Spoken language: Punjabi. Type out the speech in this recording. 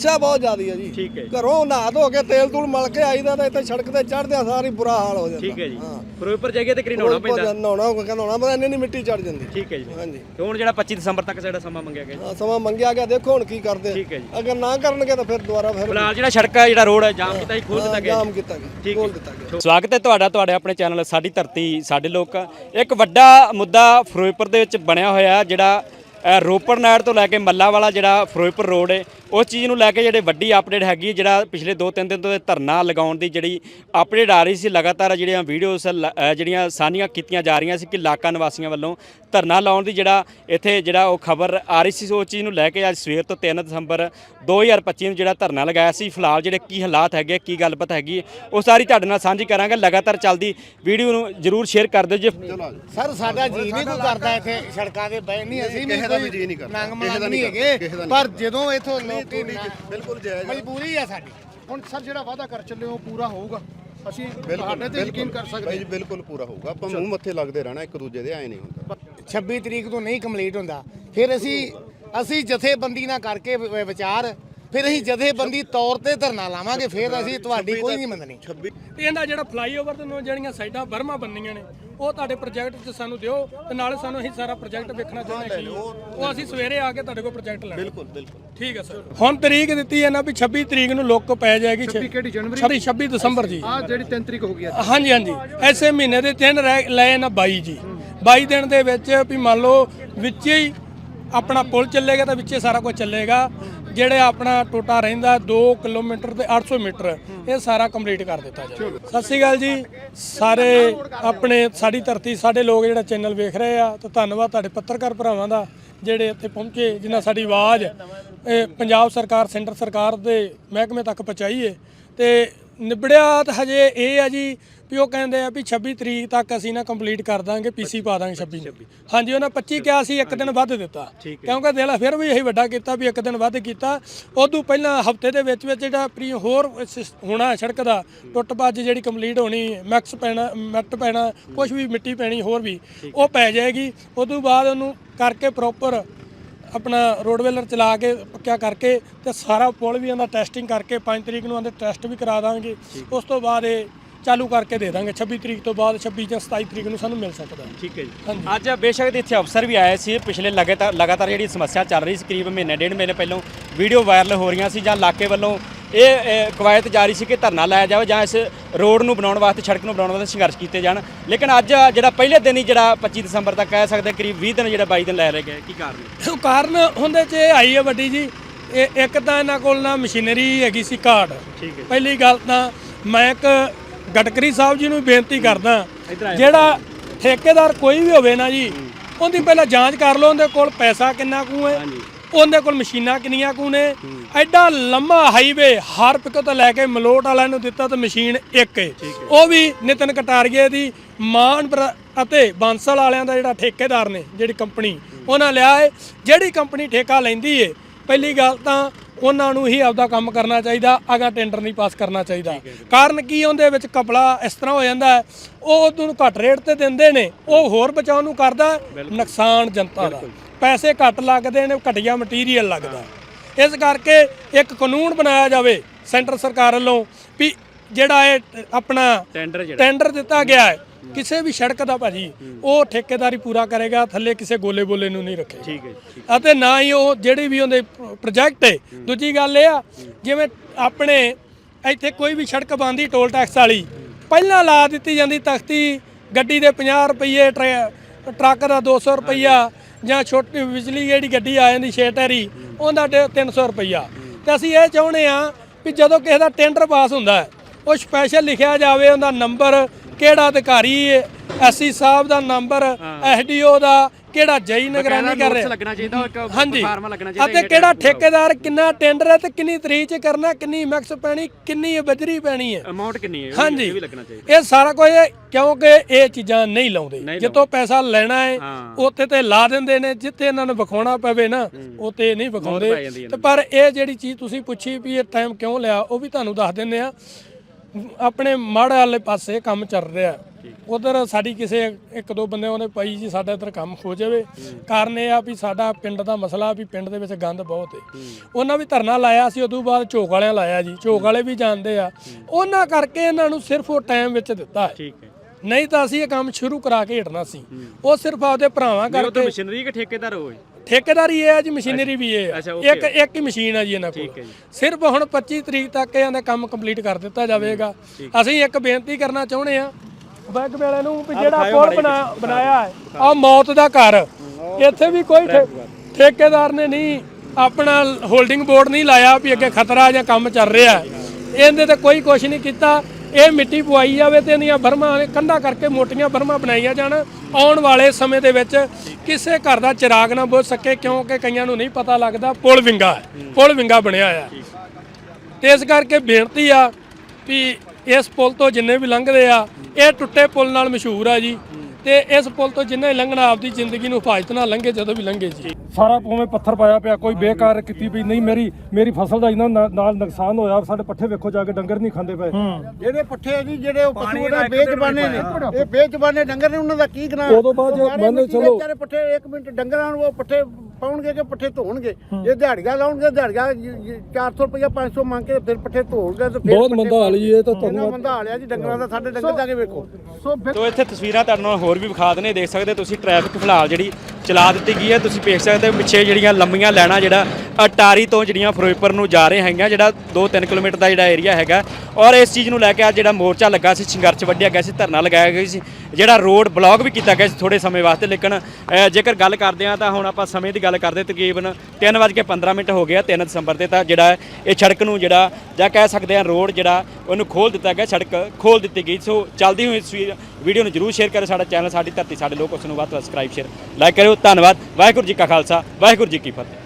ਸਮੱਸਿਆ ਬਹੁਤ ਜ਼ਿਆਦੀ ਹੈ ਜੀ। ਠੀਕ ਹੈ ਜੀ। ਘਰੋਂ ਨਹਾ ਧੋ ਕੇ ਤੇਲ ਤੂਲ ਮਲ ਕੇ ਆਈਦਾ ਤਾਂ ਇੱਥੇ ਸੜਕ ਤੇ ਚੜਦਿਆਂ ਸਾਰੀ ਬੁਰਾ ਹਾਲ ਹੋ ਜਾਂਦਾ। ਠੀਕ ਹੈ ਜੀ। ਹਾਂ। ਫਿਰੋਜ਼ਪੁਰ ਜਾਈਏ ਤੇ ਕਰੀ ਨਹਾਉਣਾ ਪੈਂਦਾ? ਨਹਾਉਣਾ ਕਹਿੰਦਾ ਨਹਾਉਣਾ ਪਰ ਇੰਨੀ ਨਹੀਂ ਮਿੱਟੀ ਚੜ ਜਾਂਦੀ। ਠੀਕ ਹੈ ਜੀ। ਹਾਂਜੀ। ਤੇ ਹੁਣ ਜਿਹੜਾ 25 ਦਸੰਬਰ ਤੱਕ ਸਾਡਾ ਸਮਾਂ ਮੰਗਿਆ ਗਿਆ ਜੀ। ਹਾਂ, ਸਮਾਂ ਮੰਗਿਆ ਗਿਆ ਦੇਖੋ ਹੁਣ ਕੀ ਕਰਦੇ ਠੀਕ ਹੈ ਜੀ। ਅਗਰ ਨਾ ਕਰਨਗੇ ਤਾਂ ਫਿਰ ਦੁਬਾਰਾ ਫਿਰ ਫਿਲਹਾਲ ਜਿਹੜਾ ਸੜਕ ਹੈ ਜਿਹੜਾ ਰੋਡ ਹੈ ਜਾਮ ਕੀਤਾ ਜੀ ਖੋਲ ਦਿੱਤਾ ਹਾਂ, ਗਿਆ ਜਾਮ ਕੀਤਾ ਗਿਆ ਠੀਕ ਖੋਲ। ਦਿੱਤਾ ਗਿਆ। ਸਵਾਗਤ ਹੈ ਤੁਹਾਡਾ ਤੁਹਾਡੇ ਆਪਣੇ ਚੈਨਲ ਸਾਡੀ ਧਰਤੀ ਸਾਡੇ ਲੋਕ। ਇੱਕ ਵੱਡਾ ਮੁੱਦਾ ਫਿਰੋਜ਼ਪੁਰ ਦੇ ਵਿੱਚ ਬਣਿਆ ਹੋਇਆ ਜਿਹੜਾ ਅ, ਰੋਪੜ ਨਾੜ ਤੋਂ ਲੈ ਕੇ ਮੱਲਾ ਵਾਲਾ ਜਿਹੜਾ ਫਿਰੋਜ਼ਪੁਰ ਰੋਡ ਹੈ ਉਸ ਚੀਜ਼ ਨੂੰ ਲੈ ਕੇ ਜਿਹੜੇ ਵੱਡੀ ਅਪਡੇਟ ਹੈਗੀ ਹੈ, ਜਿਹੜਾ ਪਿਛਲੇ 2-3 ਦਿਨ ਤੋਂ ਇਹ ਧਰਨਾ ਲਗਾਉਣ ਦੀ ਜਿਹੜੀ ਅਪਡੇਟ ਆ ਰਹੀ ਸੀ ਲਗਾਤਾਰ ਜਿਹੜੀਆਂ ਵੀਡੀਓਜ਼ ਜਿਹੜੀਆਂ ਸਾਂਝੀਆਂ ਕੀਤੀਆਂ ਜਾ ਰਹੀਆਂ ਸੀ ਕਿ ਇਲਾਕਾ ਨਿਵਾਸੀਆਂ ਵੱਲੋਂ ਧਰਨਾ ਲਾਉਣ ਦੀ ਜਿਹੜਾ ਇੱਥੇ ਜਿਹੜਾ ਉਹ ਖਬਰ ਆ ਰਹੀ ਸੀ ਉਸ ਚੀਜ਼ ਨੂੰ ਲੈ ਕੇ ਅੱਜ ਸਵੇਰ ਤੋਂ 3 ਦਸੰਬਰ 2025 ਨੂੰ ਜਿਹੜਾ ਧਰਨਾ ਲਗਾਇਆ ਸੀ। ਫਿਲਹਾਲ ਜਿਹੜੇ ਕੀ ਹਾਲਾਤ ਹੈਗੇ ਕੀ ਗੱਲਬਾਤ ਹੈਗੀ ਉਹ ਸਾਰੀ ਤੁਹਾਡੇ ਨਾਲ ਸਾਂਝੀ ਕਰਾਂਗੇ। ਲਗਾਤਾਰ ਚੱਲਦੀ ਵੀਡੀਓ ਨੂੰ ਜਰੂਰ ਸ਼ੇਅਰ ਕਰ ਦਿਓ ਜੇ ਸਰ ਸਾਡਾ ਜੀ ਨਹੀਂ ਕੋਈ ਕਰਦਾ ਇੱਥੇ ਸੜਕਾਂ ਦੇ ਬੈ ਨਹੀਂ ਅਸੀਂ ਵੀ ਕਿਸੇ ਦਾ ਵੀ ਜੀਅ ਨਹੀਂ ਕਰਦਾ, ਨੰਗ ਦਾ ਨਹੀਂ ਹੈਗੇ। ਪਰ ਜਦੋਂ ਇਥੋਂ ਲੋਕੀ ਬਿਲਕੁਲ ਜਾਇਜ਼ ਹੈ। ਮਜਬੂਰੀ ਆ ਸਾਡੀ। ਹੁਣ ਸਰ ਜਿਹੜਾ ਵਾਅਦਾ ਕਰ ਚੱਲੇ ਹੋ ਪੂਰਾ ਹੋਊਗਾ। ਅਸੀਂ ਬਿਲਕੁਲ ਤੁਹਾਡੇ ਤੇ ਯਕੀਨ ਕਰ ਸਕਦੇ ਬਾਈ ਜੀ ਬਿਲਕੁਲ ਪੂਰਾ ਹੋਊਗਾ। ਆਪਾਂ ਮੂੰਹ ਮੱਥੇ ਲੱਗਦੇ ਰਹਿਣਾ ਇੱਕ ਦੂਜੇ ਦੇ ਐ ਨਹੀਂ ਹੁੰਦਾ। 26 ਤਰੀਕ ਤੋਂ ਨਹੀਂ ਕੰਪਲੀਟ ਹੁੰਦਾ। ਫਿਰ ਅਸੀਂ ਅਸੀਂ ਜਥੇਬੰਦੀ ਨਾਲ ਕਰਕੇ ਵਿ- ਵਿਚਾਰ ਫਿਰ ਅਸੀਂ ਜਥੇਬੰਦੀ ਤੌਰ ਤੇ ਧਰਨਾ ਲਾਵਾਂਗੇ ਫਿਰ ਅਸੀਂ ਤੁਹਾਡੀ ਕੋਈ ਨਹੀਂ ਮੰਨਣੀ। ਤੇ ਇਹਦਾ ਜਿਹੜਾ ਫਲਾਈਓਵਰ ਤੇ ਨੂੰ ਜਿਹੜੀਆਂ ਸਾਈਡਾਂ ਬਰਮਾ ਬੰਨੀਆਂ ਨੇ ਉਹ ਤੁਹਾਡੇ ਪ੍ਰੋਜੈਕਟ 'ਚ ਸਾਨੂੰ ਦਿਓ ਤੇ ਨਾਲੇ ਸਾਨੂੰ ਅਸੀਂ ਸਾਰਾ ਪ੍ਰੋਜੈਕਟ ਵੇਖਣਾ ਚਾਹੁੰਦੇ ਹਾਂ ਉਹ ਅਸੀਂ ਸਵੇਰੇ ਆ ਕੇ ਤੁਹਾਡੇ ਕੋਲ ਪ੍ਰੋਜੈਕਟ ਲੈਣਾ। ਬਿਲਕੁਲ ਬਿਲਕੁਲ। ਠੀਕ ਹੈ ਸਰ ਹੁਣ ਤਰੀਕ ਦਿੱਤੀ ਹੈ ਨਾ ਵੀ 26 ਤਰੀਕ ਨੂੰ ਲੁੱਕ ਪੈ ਜਾਏਗੀ 26 ਕਿਹੜੀ ਜਨਵਰੀ? ਸੌਰੀ 26 ਦਸੰਬਰ ਜੀ। ਆ ਜਿਹੜੀ 3 ਤਰੀਕ ਹੋ ਗਈ ਅੱਜ। ਹਾਂਜੀ ਹਾਂਜੀ। ਐਸੇ ਮਹੀਨੇ ਦੇ ਰਹਿ ਲਏ ਨਾ 22 ਜੀ। 22 ਦਿਨ ਦੇ ਵਿੱਚ ਵੀ ਮੰਨ ਲਓ ਵਿੱਚ ਹੀ ਆਪਣਾ ਪੁਲ ਚੱਲੇਗਾ ਤਾਂ ਵਿੱਚੇ ਸਾਰਾ ਕੁਝ ਚੱਲੇਗਾ। ਜਿਹੜੇ ਆਪਣਾ ਟੋਟਾ ਰਹਿੰਦਾ 2 ਕਿਲੋਮੀਟਰ ਤੇ 800 ਮੀਟਰ ਇਹ ਸਾਰਾ ਕੰਪਲੀਟ ਕਰ ਦਿੱਤਾ ਜਾਵੇ। ਸਤਿ ਸ਼੍ਰੀ ਅਕਾਲ ਜੀ। ਸਾਰੇ ਆਪਣੇ ਸਾਡੀ ਧਰਤੀ ਸਾਡੇ ਲੋਕ ਜਿਹੜਾ ਚੈਨਲ ਵੇਖ ਰਹੇ ਆ ਤਾਂ ਧੰਨਵਾਦ ਤੁਹਾਡੇ ਪੱਤਰਕਾਰ ਭਰਾਵਾਂ ਦਾ ਜਿਹੜੇ ਇੱਥੇ ਪਹੁੰਚੇ ਜਿਨ੍ਹਾਂ ਸਾਡੀ ਆਵਾਜ਼ ਇਹ ਪੰਜਾਬ ਸਰਕਾਰ ਸੈਂਟਰ ਸਰਕਾਰ ਦੇ ਮਹਿਕਮੇ ਤੱਕ ਪਹੁੰਚਾਈ ਹੈ ਤੇ ਨਿਬੜਿਆ ਤਾਂ ਹਜੇ ਇਹ ਆ ਜੀ ਵੀ ਉਹ ਕਹਿੰਦੇ ਆ ਵੀ 26 ਤਰੀਕ ਤੱਕ ਅਸੀਂ ਨਾ ਕੰਪਲੀਟ ਕਰ ਦਾਂਗੇ ਪੀਸੀ ਪਾ ਦਾਂਗੇ 26 ਨੂੰ। ਹਾਂਜੀ ਉਹਨਾਂ 25 ਕਿਹਾ ਸੀ ਇੱਕ ਦਿਨ ਵੱਧ ਦਿੱਤਾ। ਕਿਉਂਕਿ ਦੇਲਾ ਫਿਰ ਵੀ ਇਹੀ ਵੱਡਾ ਕੀਤਾ ਵੀ ਇੱਕ ਦਿਨ ਵੱਧ ਕੀਤਾ। ਉਦੋਂ ਪਹਿਲਾਂ ਹਫ਼ਤੇ ਦੇ ਵਿੱਚ ਵਿੱਚ ਜਿਹੜਾ ਪ੍ਰੀ ਹੋਰ ਸਿਸ- ਹੋਣਾ ਸੜਕ ਦਾ ਟੁੱਟ ਭੱਜ ਜਿਹੜੀ ਕੰਪਲੀਟ ਹੋਣੀ ਮੈਕਸ ਪੈਣਾ ਮੈਟ ਪੈਣਾ ਕੁਝ ਵੀ ਮਿੱਟੀ ਪੈਣੀ ਹੋਰ ਵੀ ਉਹ ਪੈ ਜਾਏਗੀ। ਉਦੋਂ ਬਾਅਦ ਉਹਨੂੰ ਕਰਕੇ ਪ੍ਰੋਪਰ ਆਪਣਾ ਰੋਡਵੇਲਰ ਚਲਾ ਕੇ ਪੱਕਿਆ ਕਰਕੇ ਤੇ ਸਾਰਾ ਪੁਲ ਵੀ ਇਹਦਾ ਟੈਸਟਿੰਗ ਕਰਕੇ 5 ਤਰੀਕ ਨੂੰ ਆਂਦੇ ਟੈਸਟ ਵੀ ਕਰਾ ਦਾਂਗੇ। ਉਸ ਤੋਂ ਬਾਅਦ ਇਹ ਚਾਲੂ ਕਰਕੇ ਦੇ ਦਾਂਗੇ। 26 ਤਰੀਕ ਤੋਂ ਬਾਅਦ 26 ਜਾਂ 27 ਤਰੀਕ ਨੂੰ ਸਾਨੂੰ ਮਿਲ ਸਕਦਾ ਹੈ। ਠੀਕ ਹੈ ਜੀ। ਅੱਜ ਬੇਸ਼ੱਕ ਇੱਥੇ ਅਫਸਰ ਵੀ ਆਏ ਸੀ। ਪਿਛਲੇ ਲਗਾਤਾਰ ਲਗਾਤਾਰ ਜਿਹੜੀ ਸਮੱਸਿਆ ਚੱਲ ਰਹੀ ਸੀ ਕਰੀਬ ਮਹੀਨੇ ਡੇਢ ਮਹੀਨੇ ਪਹਿਲਾਂ ਵੀਡੀਓ ਵਾਇਰਲ ਹੋ ਰਹੀਆਂ ਸੀ ਜਾਂ ਇਲਾਕੇ ਵੱਲੋਂ ਇਹ ਕਵਾਇਤ ਜਾਰੀ ਸੀ ਕਿ ਧਰਨਾ ਲਾਇਆ ਜਾਵੇ ਜਾਂ ਇਸ ਰੋਡ ਨੂੰ ਬਣਾਉਣ ਵਾਸਤੇ ਸੜਕ ਨੂੰ ਬਣਾਉਣ ਵਾਸਤੇ ਸੰਘਰਸ਼ ਕੀਤੇ ਜਾਣ। ਲੇਕਿਨ ਅੱਜ ਜਿਹੜਾ ਪਹਿਲੇ ਦਿਨ ਹੀ ਜਿਹੜਾ 25 ਦਸੰਬਰ ਤੱਕ ਕਹਿ ਸਕਦੇ ਕਰੀਬ 20 ਦਿਨ ਜਿਹੜਾ 22 ਦਿਨ ਲੈ ਲਏ ਗਏ। ਕੀ ਕਾਰਨ ਕਾਰਨ ਹੁੰਦੇ ਚ ਆਈ ਹੈ ਵੱਡੀ ਜੀ ਇਹ ਇੱਕ ਤਾਂ ਇਹਨਾਂ ਕੋਲ ਨਾ ਮਸ਼ੀਨਰੀ ਹੈਗੀ ਸੀ ਕਾਰਡ। ਠੀਕ ਹੈ। ਪਹਿਲੀ ਗੱਲ ਤਾਂ ਮੈਂ ਇੱਕ ਗਟਕਰੀ ਸਾਹਿਬ ਜੀ ਨੂੰ ਬੇਨਤੀ ਕਰਦਾ ਜਿਹੜਾ ਠੇਕੇਦਾਰ ਕੋਈ ਵੀ ਹੋਵੇ ਨਾ ਜੀ ਉਹਦੀ ਪਹਿਲਾਂ ਜਾਂਚ ਕਰ ਲਓ ਉਹਦੇ ਕੋਲ ਪੈਸਾ ਕਿੰਨਾ ਕੁ ਹੈ। ਉਹਦੇ ਕੋਲ ਮਸ਼ੀਨਾਂ ਕਿੰਨੀਆਂ ਕੁ ਨੇ? ਐਡਾ ਲੰਮਾ ਹਾਈਵੇ ਹਰ ਪਿਕੋ ਤੋਂ ਲੈ ਕੇ ਮਲੋਟ ਵਾਲਿਆਂ ਨੂੰ ਦਿੱਤਾ ਤਾਂ ਮਸ਼ੀਨ ਇੱਕ ਹੈ। ਉਹ ਵੀ ਨਿਤਨ ਕਟਾਰੀਏ ਦੀ ਮਾਨ ਅਤੇ ਬਾਂਸਲ ਵਾਲਿਆਂ ਦਾ ਜਿਹੜਾ ਠੇਕੇਦਾਰ ਨੇ ਜਿਹੜੀ ਕੰਪਨੀ ਉਹਨਾਂ ਲਿਆ ਹੈ ਜਿਹੜੀ ਕੰਪਨੀ ਠੇਕਾ ਲੈਂਦੀ ਏ ਪਹਿਲੀ ਗੱਲ ਤਾਂ ਉਹਨਾਂ ਨੂੰ ਹੀ ਆਪਦਾ ਕੰਮ ਕਰਨਾ ਚਾਹੀਦਾ ਅਗਾ ਟੈਂਡਰ ਨਹੀਂ ਪਾਸ ਕਰਨਾ ਚਾਹੀਦਾ। ਕਾਰਨ ਕੀ ਉਹਦੇ ਵਿੱਚ ਕਪੜਾ ਇਸ ਤਰ੍ਹਾਂ ਹੋ ਜਾਂਦਾ ਹੈ, ਉਹ ਉਹਨੂੰ ਘੱਟ ਰੇਟ ਤੇ ਦਿੰਦੇ ਨੇ ਉਹ ਹੋਰ ਬਚਾਉਣ ਨੂੰ ਕਰਦਾ ਹੈ, ਨੁਕਸਾਨ ਜਨਤਾ ਦਾ। ਪੈਸੇ ਘੱਟ ਲੱਗਦੇ ਨੇ ਘਟੀਆ ਮਟੀਰੀਅਲ ਲੱਗਦਾ। ਇਸ ਕਰਕੇ ਇੱਕ ਕਾਨੂੰਨ ਬਣਾਇਆ ਜਾਵੇ ਸੈਂਟਰ ਸਰਕਾਰ ਵੱਲੋਂ ਵੀ ਜਿਹੜਾ ਇਹ ਆਪਣਾ ਟੈਂਡਰ ਜਿਹੜਾ। ਟੈਂਡਰ ਦਿੱਤਾ ਗਿਆ ਹੈ ਕਿਸੇ ਵੀ ਸੜਕ ਦਾ ਭਾਜੀ ਉਹ ਠੇਕੇਦਾਰੀ ਪੂਰਾ ਕਰੇਗਾ ਥੱਲੇ ਕਿਸੇ ਗੋਲੇ ਬੋਲੇ ਨੂੰ ਨਹੀਂ ਰੱਖੇ ਠੀਕ ਹੈ ਅਤੇ ਨਾ ਹੀ ਉਹ ਜਿਹੜੀ ਵੀ ਉਹਦੇ ਪ੍ਰੋਜੈਕਟ ਹੈ। ਦੂਜੀ ਗੱਲ ਇਹ ਆ ਜਿਵੇਂ ਆਪਣੇ ਇੱਥੇ ਕੋਈ ਵੀ ਸੜਕ ਬੰਦੀ ਟੋਲ ਟੈਕਸ ਵਾਲੀ ਪਹਿਲਾਂ ਲਾ ਦਿੱਤੀ ਜਾਂਦੀ ਤਖਤੀ ਗੱਡੀ ਦੇ 50 ਰੁਪਏ ਟਰੈ- ਟਰੱਕ ਦਾ 200 ਰੁਪਈਆ ਜਾਂ ਛੋਟੀ ਬਿਜਲੀ ਜਿਹੜੀ ਗੱਡੀ ਆ ਜਾਂਦੀ ਛੇ ਟੈਰੀ, ਉਹਦਾ ਡੇ- 300 ਰੁਪਈਆ। ਤੇ ਅਸੀਂ ਇਹ ਚਾਹੁੰਦੇ ਆ ਵੀ ਜਦੋਂ ਕਿਸੇ ਦਾ ਟੈਂਡਰ ਪਾਸ ਹੁੰਦਾ ਹੈ, ਉਹ ਸਪੈਸ਼ਲ ਲਿਖਿਆ ਜਾਵੇ, ਉਹਦਾ ਨੰਬਰ ਕਿਹੜਾ ਅਧਿਕਾਰੀ ਹੈ ਐਸਸੀ ਸਾਹਿਬ ਦਾ ਨੰਬਰ ਐਸਡੀਓ ਦਾ ਕਿਹੜਾ ਜਈ ਨਿਗਰਾਨੀ ਕਰ ਰਿਹਾ? ਲੱਗਣਾ ਚਾਹੀਦਾ, ਉਹ ਇੱਕ ਹਾਂਜੀ। ਫਾਰਮ ਲੱਗਣਾ ਚਾਹੀਦਾ, ਅਤੇ ਕਿਹੜਾ ਠੇਕੇਦਾਰ ਕਿੰਨਾ ਟੈਂਡਰ ਹੈ ਤੇ ਕਿੰਨੀ ਤਰੀਕ ਚ ਕਰਨਾ ਕਿੰਨੀ ਮੈਕਸ ਪੈਣੀ ਕਿੰਨੀ ਬਜਰੀ ਪੈਣੀ ਹੈ? ਅਮਾਉਂਟ ਕਿੰਨੀ ਹੈ? ਹਾਂਜੀ। ਇਹ ਵੀ ਲੱਗਣਾ ਚਾਹੀਦਾ। ਇਹ ਸਾਰਾ ਕੁਝ ਕਿਉਂਕਿ ਇਹ ਚੀਜ਼ਾਂ ਨਹੀਂ ਲਾਉਂਦੇ। ਜਿੱਥੋਂ ਪੈਸਾ ਲੈਣਾ ਹੈ। ਉੱਥੇ ਤੇ ਲਾ ਦਿੰਦੇ ਨੇ ਜਿੱਥੇ ਇਹਨਾਂ ਨੂੰ ਵਿਖਾਉਣਾ ਪਵੇ ਨਾ ਉੱਥੇ ਨਹੀਂ ਵਿਖਾਉਂਦੇ। ਤੇ ਪਰ ਇਹ ਜਿਹੜੀ ਚੀਜ਼ ਤੁਸੀਂ ਪੁੱਛੀ ਵੀ ਇਹ ਟਾਈਮ ਕਿਉਂ ਲਿਆ ਉਹ ਵੀ ਤੁਹਾਨੂੰ ਦੱਸ ਦਿੰਦੇ ਆ ਆਪਣੇ ਮਾੜੇ ਵਾਲੇ ਪਾਸੇ ਕੰਮ ਚੱਲ ਰਿਹਾ। ਉਧਰ ਸਾਡੀ ਕਿਸੇ ਇੱਕ ਦੋ ਬੰਦੇ ਉਹਨੇ ਪਾਈ ਜੀ ਸਾਡਾ ਇੱਧਰ ਕੰਮ ਹੋ ਜਾਵੇ। ਕਾਰਨ ਇਹ ਆ ਵੀ ਸਾਡਾ ਪਿੰਡ ਦਾ ਮਸਲਾ ਵੀ ਪਿੰਡ ਦੇ ਵਿੱਚ ਗੰਦ ਬਹੁਤ ਹੈ ਉਹਨਾਂ ਵੀ ਧਰਨਾ ਲਾਇਆ ਸੀ ਉਦੋਂ ਬਾਅਦ ਝੋਕ ਵਾਲਿਆਂ ਲਾਇਆ ਜੀ। ਝੋਕ ਵਾਲੇ ਵੀ ਜਾਣਦੇ ਆ। ਉਹਨਾਂ ਕਰਕੇ ਇਹਨਾਂ ਨੂੰ ਸਿਰਫ ਉਹ ਟਾਈਮ ਵਿੱਚ ਦਿੱਤਾ ਹੈ। ਠੀਕ ਹੈ। ਨਹੀਂ ਤਾਂ ਅਸੀਂ ਇਹ ਕੰਮ ਸ਼ੁਰੂ ਕਰਾ ਕੇ ਹਟਣਾ ਸੀ। ਉਹ ਸਿਰਫ ਆਪਦੇ ਭਰਾਵਾਂ ਉਹ ਤਾਂ ਕਰਕੇ ਮਸ਼ੀਨਰੀ ਕਿ ਠੇਕੇਦਾਰ ਹੋਏ ਠੇਕੇਦਾਰੀ ਇਹ ਹੈ ਜੀ ਮਸ਼ੀਨਰੀ ਵੀ ਇਹ ਅੱਛਾ, ਹੈ okay ਇੱਕ ਇੱਕ ਹੀ ਮਸ਼ੀਨ ਹੈ ਜੀ ਇਹਨਾਂ ਕੋਲ। ਠੀਕ ਹੈ ਜੀ। ਸਿਰਫ ਹੁਣ 25 ਤਰੀਕ ਤੱਕ ਇਹਨਾਂ ਦਾ ਕੰਮ ਕੰਪਲੀਟ ਕਰ ਦਿੱਤਾ ਜਾਵੇਗਾ। ਅਸੀਂ ਇੱਕ ਬੇਨਤੀ ਕਰਨਾ ਚਾਹੁੰਦੇ ਆ ਬੈਗ ਵਾਲਿਆਂ ਨੂੰ ਵੀ ਜਿਹੜਾ ਪੁਲ ਬਣਾ ਬਣਾਇਆ ਹੈ ਆ ਮੌਤ ਦਾ ਘਰ। ਇੱਥੇ ਵੀ ਕੋਈ ਠੇ- ਠੇਕੇਦਾਰ ਨੇ ਨਹੀਂ ਆਪਣਾ ਹੋਲਡਿੰਗ ਬੋਰਡ ਨਹੀਂ ਲਾਇਆ ਵੀ ਅੱਗੇ ਖਤਰਾ ਜਾਂ ਕੰਮ ਚੱਲ ਰਿਹਾ। ਹੈ। ਇਹਦੇ ਤੇ ਕੋਈ ਕੁਛ ਨਹੀਂ ਕੀਤਾ। ਇਹ ਮਿੱਟੀ ਪਵਾਈ ਜਾਵੇ ਤੇ ਇਹਦੀਆਂ ਬਰਮਾਂ, ਕੰਧਾ ਕਰਕੇ ਮੋਟੀਆਂ ਬਰਮਾਂ ਬਣਾਈਆਂ ਜਾਣ। ਆਉਣ ਵਾਲੇ ਸਮੇਂ ਦੇ ਵਿੱਚ ਕਿਸੇ ਘਰ ਦਾ ਚਿਰਾਗ ਨਾ ਬੁੱਝ ਸਕੇ, ਕਿਉਂਕਿ ਕਈਆਂ ਨੂੰ ਨਹੀਂ ਪਤਾ ਲੱਗਦਾ ਪੁਲ ਵਿੰਗਾ ਹੈ, ਪੁਲ ਵਿੰਗਾ ਬਣਿਆ ਆ ਤੇ ਇਸ ਕਰਕੇ ਬੇਨਤੀ ਆ ਵੀ ਇਸ ਪੁਲ ਤੋਂ ਜਿੰਨੇ ਵੀ ਲੰਘਦੇ ਆ, ਇਹ ਟੁੱਟੇ ਪੁਲ ਨਾਲ ਮਸ਼ਹੂਰ ਆ ਜੀ। ਤੇ ਇਸ ਪੁਲ ਤੋਂ ਜਿੰਨੇ ਲੰਘਣਾ ਆਪਦੀ ਜ਼ਿੰਦਗੀ ਨੂੰ ਹਿਫਾਜ਼ਤ ਨਾਲ ਲੰਘੇ ਜਦੋਂ ਵੀ ਲੰਘੇ ਜੀ। ਸਾਰਾ ਉਵੇਂ ਪੱਥਰ ਪਾਇਆ ਪਿਆ ਕੋਈ ਬੇਕਾਰ ਕੀਤੀ ਵੀ ਨਹੀਂ ਮੇਰੀ ਮੇਰੀ ਫਸਲ ਦਾ ਇਹਨਾਂ ਨਾਲ ਨੁਕਸਾਨ ਹੋਇਆ ਸਾਡੇ ਪੱਠੇ ਵੇਖੋ ਜਾ ਕੇ ਡੰਗਰ ਨਹੀਂ ਖਾਂਦੇ ਪਏ। ਜਿਹੜੇ ਪੱਠੇ ਜੀ ਜਿਹੜੇ ਉਹ ਪਸ਼ੂ ਦੇ ਬੇਜ਼ਬਾਨੇ ਨੇ ਇਹ ਬੇਜ਼ਬਾਨੇ ਡੰਗਰ ਨੇ ਉਹਨਾਂ ਦਾ ਕੀ ਗੁਨਾਹ? ਉਦੋਂ ਬਾਅਦ ਜੇ ਮੰਨ ਚਲੋ- ਵਿਚਾਰੇ ਪੱਠੇ ਇੱਕ ਮਿੰਟ ਡੰਗਰਾਂ ਨੂੰ ਉਹ ਪੱਠੇ ਪਾਉਣਗੇ ਕਿ ਪੱਠੇ ਧੋਣਗੇ? ਜੇ ਦਿਹਾੜੀਆਂ ਲਾਉਣਗੇ ਦਿਹਾੜੀਆਂ 400 ਰੁਪਇਆ 500 ਮੰਗ ਕੇ ਫਿਰ ਪੱਠੇ ਧੋਣਗੇ ਤੇ ਫਿਰ ਬਹੁਤ ਮੰਦਾ ਹਾਲ ਜੀ ਇਹ ਤਾਂ ਤੁਹਾਨੂੰ ਮੰਦਾ ਹਾਲਿਆ ਜੀ ਡੰਗਰਾਂ ਦਾ ਸਾਡੇ ਡੰਗਰ ਜਾ ਕੇ ਵੇਖੋ। ਸੋ ਤੋ ਇੱਥੇ ਤਸਵੀਰਾਂ ਤੁਹਾਨੂੰ ਨਾਲ ਹੋਰ ਵੀ ਵਿਖਾ ਦਨੇ ਦੇਖ ਸਕਦੇ ਹੋ ਤੁਸੀਂ ਟ੍ਰੈਫਿਕ ਫਿਲਹਾਲ ਜਿਹੜੀ ਚਲਾ ਦਿੱਤੀ ਗਈ ਹੈ। ਤੁਸੀਂ ਵੇਖ ਸਕਦੇ ਹੋ ਪਿੱਛੇ ਜਿਹੜੀਆਂ ਲੰਮੀਆਂ ਲਾਈਨਾਂ ਜਿਹੜਾ ਅਟਾਰੀ ਤੋਂ ਜਿਹੜੀਆਂ ਫਿਰੋਜ਼ਪੁਰ ਨੂੰ ਜਾ ਰਹੇ ਹੈਗੀਆਂ, ਜਿਹੜਾ 2-3 ਕਿਲੋਮੀਟਰ ਦਾ ਜਿਹੜਾ ਏਰੀਆ ਹੈਗਾ। ਔਰ ਇਸ ਚੀਜ਼ ਨੂੰ ਲੈ ਕੇ ਅੱਜ ਜਿਹੜਾ ਮੋਰਚਾ ਲੱਗਾ ਸੀ ਸੰਘਰਸ਼ ਵੱਢਿਆ ਗਿਆ ਸੀ, ਧਰਨਾ ਲਗਾਇਆ ਗਿਆ ਸੀ। ਜਿਹੜਾ ਰੋਡ ਬਲੌਕ ਵੀ ਕੀਤਾ ਗਿਆ ਸੀ ਥੋੜੇ ਸਮੇਂ ਵਾਸਤੇ, ਲੇਕਿਨ ਜੇਕਰ ਗੱਲ ਕਰਦੇ ਹਾਂ ਤਾਂ ਹੁਣ ਆਪਾਂ ਸਮੇਂ ਦੀ ਗੱਲ ਕਰਦੇ ਤਕਰੀਬਨ 3:15 ਮਿੰਟ ਹੋ ਗਿਆ 3 ਦਸੰਬਰ ਤੇ ਤਾਂ ਜਿਹੜਾ ਇਹ ਸੜਕ ਨੂੰ ਜਿਹੜਾ, ਜਾਂ ਕਹਿ ਸਕਦੇ ਹਾਂ ਰੋਡ ਜਿਹੜਾ, ਉਹਨੂੰ ਖੋਲ ਦਿੱਤਾ ਗਿਆ, ਸੜਕ ਖੋਲ ਦਿੱਤੀ ਗਈ। ਸੋ ਚੱਲਦੀ ਹੋਈ ਇਸ ਵੀਡੀਓ ਨੂੰ ਜਰੂਰ ਸ਼ੇਅਰ ਕਰੋ ਸਾਡਾ ਚੈਨਲ ਸਾਡੀ ਧਰਤੀ, ਸਾਡੇ ਲੋਕ ਉਸ ਨੂੰ ਵੱਧ ਤੋਂ ਵੱਧ ਸਬਸਕ੍ਰਾਈਬ ਸ਼ੇਅਰ ਲਾਈਕ ਕਰਿਓ, ਧੰਨਵਾਦ। ਵਾਹਿਗੁਰੂ ਜੀ ਕਾ ਖਾਲਸਾ, ਵਾਹਿਗੁਰੂ ਜੀ ਕੀ ਫਤਿਹ।